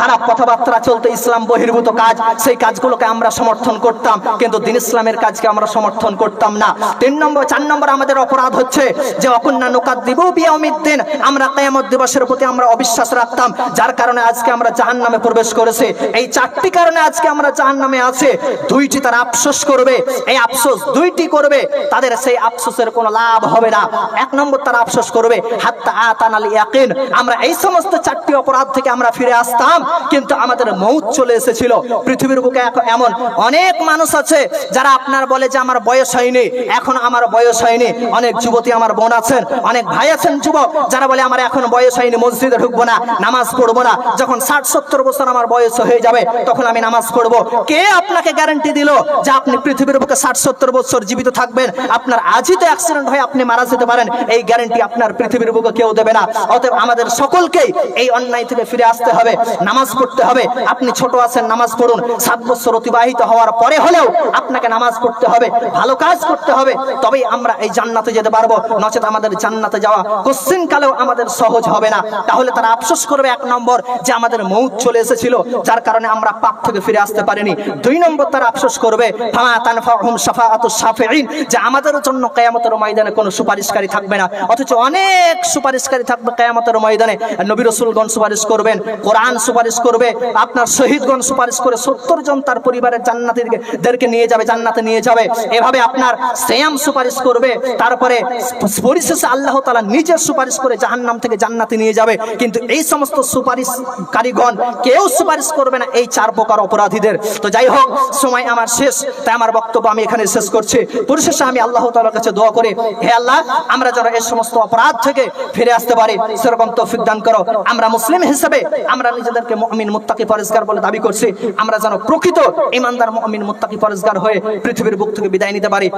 খারাপ কথাবার্তা চলতো ইসলাম বহির্ভূত কাজ, সেই কাজগুলোকে আমরা সমর্থন করতাম, কিন্তু দিন ইসলামের কাজকে আমরা সমর্থন করতাম না। তিন নম্বর, চার নম্বর আমাদের অপরাধ হচ্ছে যে অকন্যা নোকাত দিব বিয়মিদ্দিন আমরা কেয়ামত দিবসের প্রতি আমরা অবিশ্বাস রাখতাম, যার কারণে আজকে আমরা জাহান নামে প্রবেশ করেছে। এই চারটি কারণে আজকে আমরা জাহান নামে আছে। দুইটি তারা আফসোস করবে, এই আফসোস দুইটি করবে, তাদের সেই আফসোসের কোনো লাভ হবে না। এক নম্বর তারা আফসোস করবে, হাত্তা আতান আল ইয়াকিন, আমরা এই সমস্ত চারটি অপরাধ থেকে আমরা ফিরে আসতাম কিন্তু আমাদের মৌত চলে এসেছিল। পৃথিবীর বুকে এমন অনেক মানুষ আছে যারা আপনার বলে যে আমার বয়স হয়নি, এখন আমার বয়স হয়নি। অনেক যুবতী আমার বোন আছেন, অনেক ভাই আছেন যুবক, যারা বলে আমার এখন বয়স হয়নি, মসজিদে ঢুকবো না, নামাজ পড়ব না। যখন ষাট সত্তর বছর আমার বয়স হয়ে যাবে, তখন আমি নামাজ পড়ব। কে আপনাকে গ্যারান্টি দিল যে আপনি পৃথিবীর বুকে ষাট সত্তর বছর জীবিত থাকবেন? আপনার আজই তো অ্যাক্সিডেন্ট হয়ে আপনি মারা যেতে পারেন। এই গ্যারান্টি আপনার পৃথিবীর বুকে কেউ দেবে না। অতএব আমাদের সকলকেই এই অন্যায় থেকে ফিরে আসতে হবে। নামাজ পড়তে হবে। আপনি ছোট আছেন, নামাজ পড়ুন। সাত বছর অতিবাহিত হওয়ার পরে হলেও আপনাকে নামাজ পড়তে হবে, ভালো কাজ করতে হবে। তবেই আমরা এই জান্নাতে যেতে পারব। নচেত আমাদের জান্নাতে যাওয়া কোশ্চিন কালেও আমাদের সহজ হবে না। তাহলে তারা আফসোস করবে এক নম্বর যে আমাদের মৌত চলে এসেছিল, যার কারণে আমরা পাপ থেকে ফিরে আসতে পারিনি। দুই নম্বর তারা আফসোস করবে যে আমাদের জন্য কিয়ামতের ময়দানে কোনো সুপারিশকারী থাকবে না। অথচ অনেক সুপারিশকারী থাকবে কিয়ামতের ময়দানে। নবী রাসূলগণ সুপারিশ করবেন, কোরআন সুপারিশ করবে, আপনার শহীদগণ সুপারিশ করে সত্তর জন তার পরিবারের জান্নাতীদেরকে নিয়ে যাবে, জান্নাতে নিয়ে যাবে। এভাবে আপনার সেয়াম সুপারিশ করবে, তারপরে পরিশেষে আল্লাহ তাআলা নিজে সুপারিশ করে জাহান্নাম থেকে জান্নাতে নিয়ে যাবে। কিন্তু এই সমস্ত সুপারিশকারীগণ কেউ সুপারিশ করবে না এই চার প্রকার অপরাধীদের। তো যাই হোক, সময় আমার শেষ, তাই আমার বক্তব্য আমি এখানে শেষ করছি। পরিশেষে আমি আল্লাহ তাআলার কাছে দোয়া করে, হে আল্লাহ, আমরা যেন এই সমস্ত অপরাধ থেকে ফিরে আসতে পারি, সেরকম তৌফিক দান করো। আমরা মুসলিম হিসেবে আমরা নিজেদেরকে মহমিন মুত্তাকি পরিষ্কার বলে দাবি করছি। আমরা যেন প্রকৃত ইমানদার মহমিন মুত্তাকি পরিষ্কার হয়ে পৃথিবীর বুক থেকে বিদায় নিতে পারি।